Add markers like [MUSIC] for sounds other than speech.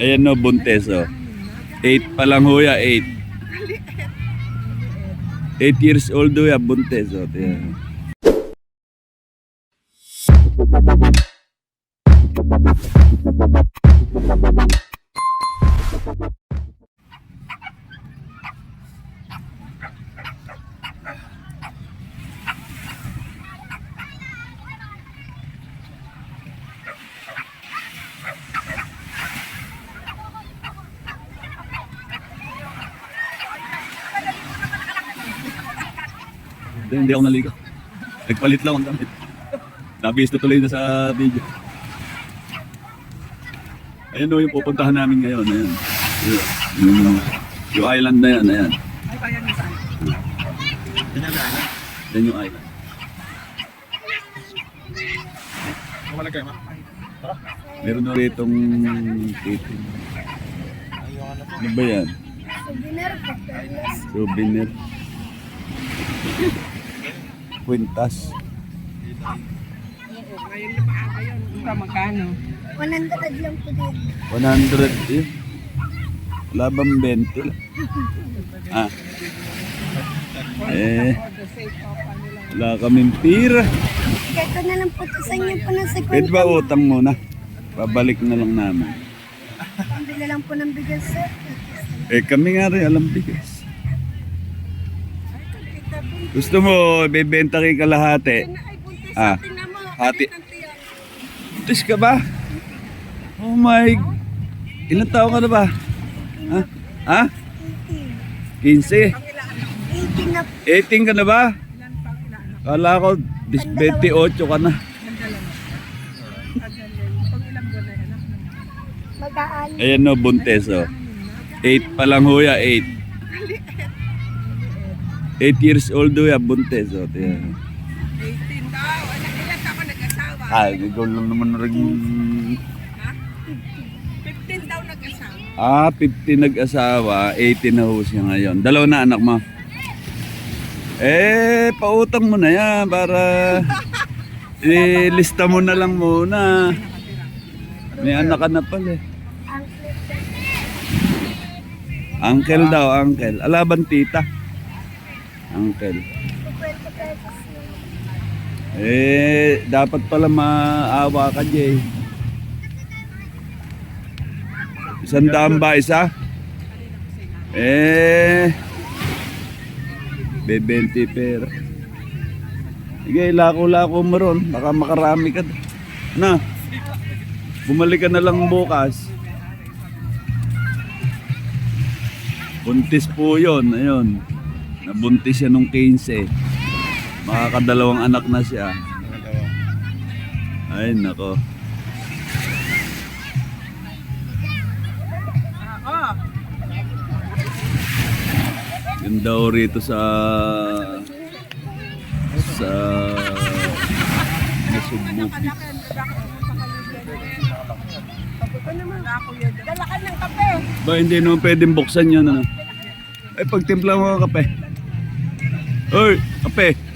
Ayan no, buntes oh. 8 pa lang huya, 8. 8 years old huya, buntes oh. Tiyan. Hindi, hindi ako naligo. Nagpalit lang ang damit. Nabis na tuloy na sa video. Ayan o yung pupuntahan namin ngayon. Ayan. Yung, yung, yung island na yan. Ayan. Ay, kaya? Yan yung island. Wala kayo, ma? Meron na ritong eating. Ano ba yan? Souvenir. Souvenir. Quintas. Ngayon na maaga yun. Ito, magkano? 100 lang po din. 100 eh. Wala bang 20 lang? [LAUGHS] Ah. Eh, wala kaming pira. Ko na lang po ito sa inyo po ng second. Pwede ba utang muna? Babalik na lang namin. Pambili lang po ng bigas sir. Eh kami nga rin alam bigas. Gusto mo, bebenta kay kalahati. Ah, hati. Tis ka ba? Oh my... Ilan taon ka na ba? Ha? Ha? 15? 18 na po. 18 ka na ba? Kala ko 28 ka na. Ayan no, buntes oh. 8 pa lang huya, 8. 8 years old huya, buntes oh. Tiyan. 18 daw. Ano, ilan ka pa nag-asawa? Ah, ikaw lang naman rin. Ha? 15 daw nag-asawa. Ah, 50 nag-asawa, 18 na ho siya ngayon. Dalawa na anak mo. Eh, pautang mo na yan para [LAUGHS] ilista mo na lang muna. May anak ka na pala eh. Uncle daw, uncle. Alaban tita. Uncle. 20 pesos lang. Eh, dapat pala maawa ka, Jay. Isang daan ba isa? Eh, bebenti pera. Sige, lako-lako mo ron. Baka makarami ka. Na, bumalik ka na lang bukas. Buntis po yun, ayun. Nabuntis siya nung 15. Makakadalawang anak na siya. Ay, nako. Yun daw rito sa... sa... Kape. Ba, hindi naman pwedeng buksan yun, ano? Ay, pagtimpla mo kape. Oy, kape.